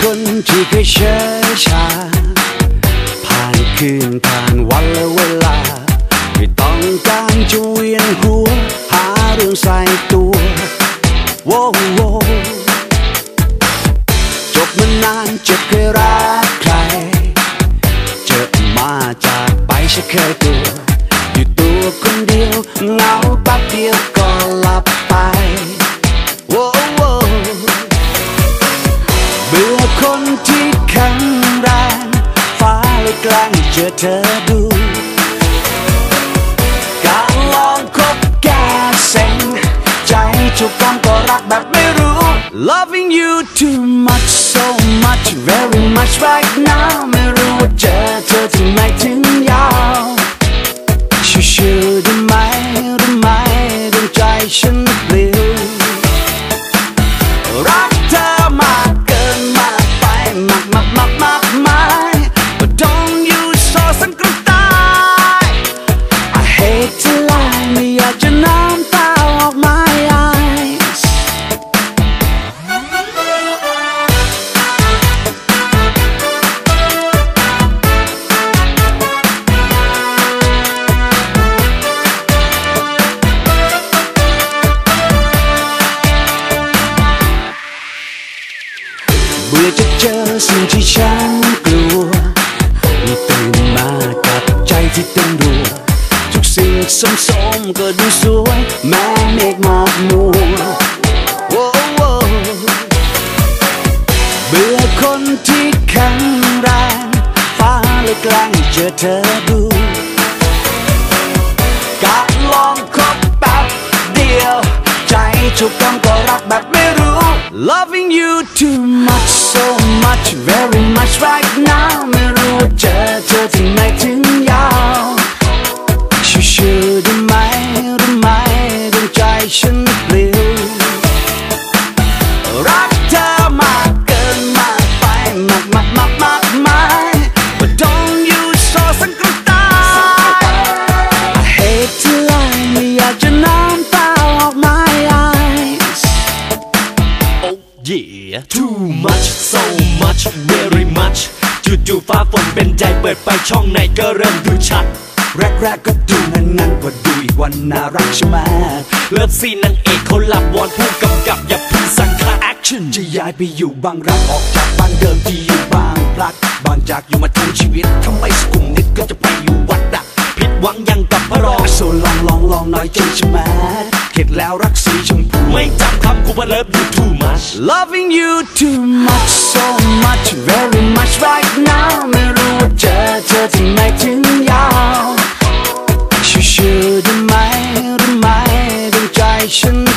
คนที่เคยเชื่อชา ผ่านคืนผ่านวันและเวลา ไม่ต้องการจะเวียนหัว หาเรื่องใส่ตัวโว้โวจบมานานจะเคยรักใคร เจอมาจากไปฉันเคยตัวอยู่ตัวคนเดียวเหงาแป๊บเดียวก็หลับ คนที่แข็งแรงฟ้าเลยกลางเจอเธอดูการลองคบแกเซ็งใจจุกกำก็รักแบบไม่รู้ Loving you too much so much very much right now จะเจอสิ่งที่ฉันกลัวตื่นมากับใจที่เต้นรัวทุกสิ่งสมๆก็ดูสวย แม้เมฆหมอกมัวโอ้โอ้เบื่อคนที่แข็งแรงฟ้าเลยกล้งเจอเธอดูการลองคบแป๊บเดียว ใจจุกกำก็รักแบบ Loving you too much so much very much right now ไม่รู้ว่าเจอเธอที่ไหนถึง Much very much จู่ๆฟ้าฝนเป็นใจเปิดไปช่องไหนก็เริ่มดูชัด แรกๆก็ดูนั้นนั้นๆก็ดูอีกวันน่ารักใช่ไหมเลิฟซีนนางเอกเขาหลับวอนผู้กำกับอย่าพึ่งสั่งคา Action จะย้ายไปอยู่บางรักออกจากบ้านเดิมที่็ดแล้วรักสีชมพูไม่จำคำกูว่าเลิฟ you too much Loving you too much so much very much right now ไม่รู้ว่าเจอเธอที่ไหนถึงยาวชิวๆได้ไหมได้ไหมดวงใจฉัน